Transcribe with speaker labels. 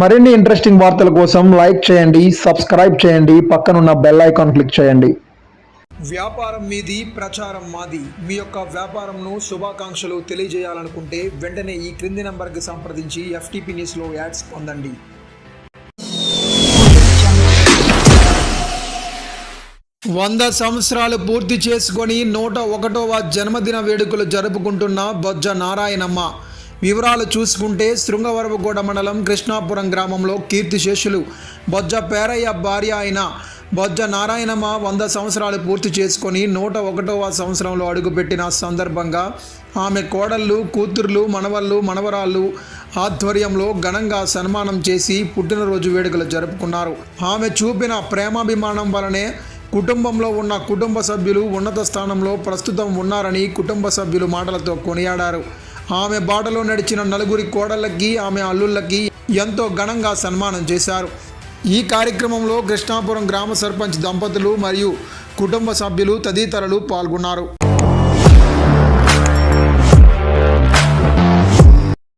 Speaker 1: మరిన్ని ఇంట్రెస్టింగ్ వార్తల కోసం లైక్ చేయండి సబ్స్క్రైబ్ చేయండి పక్కనున్న బెల్ ఐకాన్ క్లిక్ చేయండి.
Speaker 2: వ్యాపారం మీది ప్రచారం మాది. మీ యొక్క వ్యాపారంను శుభాకాంక్షలు తెలియజేయాలనుకుంటే వెంటనే ఈ క్రింది నంబర్కి సంప్రదించి ఎఫ్టీపీ న్యూస్లో యాడ్స్ పొందండి. వంద సంవత్సరాలు పూర్తి చేసుకొని నూట ఒకటవ జన్మదిన వేడుకలు జరుపుకుంటున్న బొజ్జ నారాయణమ్మ. వివరాలు చూసుకుంటే శృంగవరపుగూడ మండలం కృష్ణాపురం గ్రామంలో కీర్తిశేషులు బొజ్జ పేరయ్య భార్య అయిన బొజ్జ నారాయణమ్మ వంద సంవత్సరాలు పూర్తి చేసుకొని నూట ఒకటవ సంవత్సరంలో అడుగుపెట్టిన సందర్భంగా ఆమె కోడళ్ళు కూతుర్లు మనవళ్ళు మనవరాళ్ళు ఆధ్వర్యంలో ఘనంగా సన్మానం చేసి పుట్టినరోజు వేడుకలు జరుపుకున్నారు. ఆమె చూపిన ప్రేమాభిమానం వలనే కుటుంబంలో ఉన్న కుటుంబ సభ్యులు ఉన్నత స్థానంలో ప్రస్తుతం ఉన్నారని కుటుంబ సభ్యులు మాటలతో కొనియాడారు. ఆమె బాటలో నడిచిన నలుగురి కోడళ్ళకి ఆమె అల్లుళ్ళకి ఎంతో ఘనంగా సన్మానం చేశారు. ఈ కార్యక్రమంలో కృష్ణాపురం గ్రామ సర్పంచ్ దంపతులు మరియు కుటుంబ సభ్యులు తదితరులు పాల్గొన్నారు.